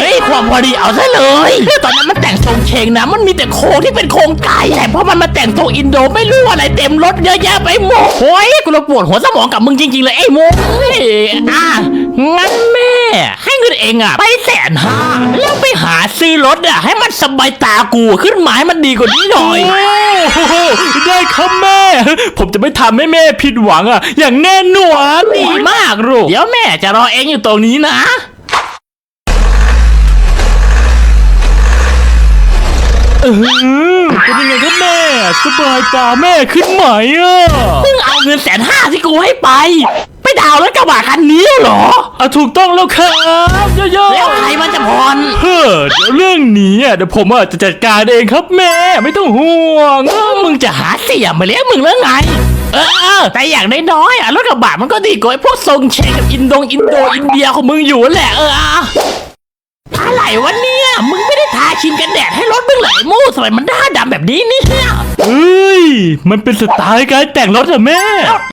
เฮ้ยความพอดีเอาซะเลยตอนนั้นมันแต่งทรงเชงนะ มันมีแต่โครงที่เป็นโครงไก่แต่พอมันมาแต่งทรงอินโดไม่รู้อะไรเต็มรถเยอะแยะไปหมดโอ้ยกูระปวดหัวสมองกับมึงจริงๆเลยไอ้โมงเฮ้ยอะงั้นแม่ ให้เงินเองอะไปแสนห้าแล้วไปหาซื้อรถอะให้มันสบายตากูขึ้นหมายมันดีกว่านี้หน่อย โอ้โหได้ครับแม่ ผมจะไม่ทำให้แม่ผิดหวังอะ อย่างแน่นอนดีมากลูกเดี๋ยวแม่จะรอเองอยู่ตรงนี้นะ เออเป็นยังไงครับแม่ สบายตาแม่ขึ้นไหมอะมึงเอาเงินแสนห้าที่กูให้ไป ไปดาวน์รถกระบะคันนี้เหรอ อะถูกต้องแล้วครับเยอะๆแล้วใครมันจะผ่อนเฮ้อเดี๋ยวเรื่องนี้อะเดี๋ยวผมอะจะจัดการเองครับแม่ไม่ต้องห่วงเออมึงจะหาเสียมาเลี้ยงมึงแล้วไงเออเออแต่อย่างน้อยๆอะรถกระบะมันก็ดีกว่าไอ้พวกทรงเชงกับอินโดงอินโดอินเดียของมึงอยู่แหละเอออะอะไรวะเนี่ยมึงไม่ได้ทาครีมกันแดดให้รถมึงไหลมู่ทำ ไมมันหน้าดำแบบนี้เนี่ยเอ้ย มันเป็นสไตล์การแต่งรถอะแม่